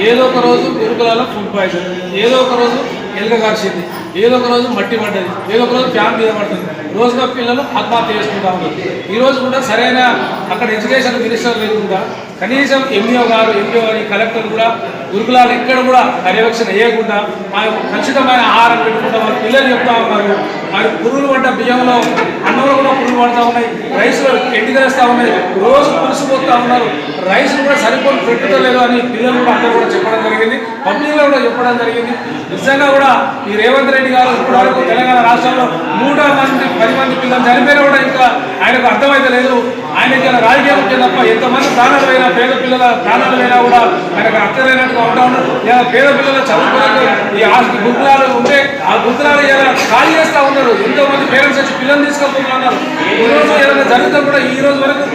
ఏదో ఒక రోజు గురుకులాలో ఫుడ్ పాయిజన్ ఏదో ఒక రోజు ఎలుక కాల్చింది ఏదో ఒక రోజు మట్టి పడ్డది ఏదో ఒక రోజు ఫ్యాన్ మీద పడుతుంది. రోజుగా పిల్లలు ఆత్మహత్య చేసుకుంటా ఉన్నారు. ఈ రోజు కూడా సరైన అక్కడ ఎడ్యుకేషన్ మినిస్టర్ లేకుండా కనీసం ఎంఈఓ గారు ఎంఈఓ గారు కలెక్టర్ కూడా గురుకులాలు ఎక్కడ కూడా పర్యవేక్షణ వేయకుండా ఆ యొక్క ఆహారం పెట్టుకుంటా పిల్లలు చెప్తా ఉన్నారు. పురుగులు పడ్డ బియ్యంలో అన్నంలో కూడా పురుగులు పడుతూ ఉన్నాయి. రైస్లో ఎండిగరేస్తా ఉన్నాయి. రోజు పులుసు పోతా ఉన్నారు. రైస్ కూడా సరిపోని పెట్టుకోలేదు అని పిల్లలు కూడా అందరూ కూడా చెప్పడం జరిగింది. పబ్లిక్లో కూడా చెప్పడం జరిగింది. నిజంగా కూడా ఈ రేవంత్ రెడ్డి గారు ఇప్పటివరకు తెలంగాణ రాష్ట్రంలో నూట మంది పది మంది పిల్లలు చనిపోయినా కూడా ఇంకా ఆయనకు అర్థమైతే లేదు. ఆయనకి రాజకీయం వచ్చే తప్ప ఎంతమంది ప్రాణాలు అయినా పేద పిల్లల ప్రాణాలు అయినా కూడా ఆయనకు అర్థమైనట్టుగా ఉంటా ఉన్నారు. పేద పిల్లల చదువుకోవడానికి ఈ ఆస్తి గుర్తులాలు ఉంటే ఆ గుర్తులాలు ఇలా ఖాళీ చేస్తూ ఉన్నారు. ఎంతో మంది పేరెంట్స్ వచ్చి పిల్లల్ని తీసుకెళ్తున్నారు ఈ రోజు ఏదైనా జరిగితే కూడా ఈ రోజు వరకు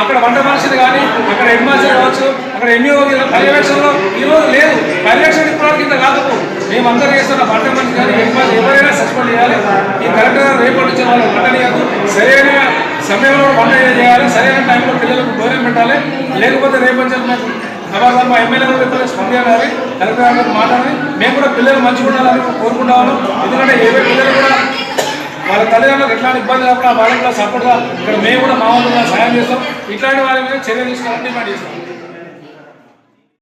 అక్కడ వంట మనుషులు కానీ అక్కడ హెడ్ కావచ్చు అక్కడ ఎంఈఓ పర్యవేక్షణలో ఈ రోజు లేదు. పర్యవేక్షణ ఇప్పుడు కింద కాదు మేము చేస్తున్న వంట మనిషి కానీ హెడ్ ఎవరైనా సస్పెండ్ చేయాలి. ఈ కరెక్ట్గా రేపటి నుంచి వాళ్ళు వంట చేయదు సరైన సమయంలో వంట చేయాలి సరైన టైంలో పిల్లలకు భోజనం పెట్టాలి. లేకపోతే రేపటి నుంచి మేము మా ఎమ్మెల్యే గారు ఇప్పుడు స్పందించాలి కలెక్టర్ గారు మాట్లాడి మేము కూడా పిల్లలు మంచిగా ఉండాలని కోరుకుంటాము ఎందుకంటే ఏవే పిల్లలు కూడా వాళ్ళ తల్లిదండ్రులకు ఎట్లాంటి ఇబ్బంది కాకుండా వాళ్ళకి కూడా సపోర్ట్గా ఇక్కడ మేము కూడా మా వాళ్ళు సహాయం చేస్తాం. ఇట్లాంటి వాళ్ళ మీద చర్య తీసుకోవాలని డిమాండ్ చేస్తాం.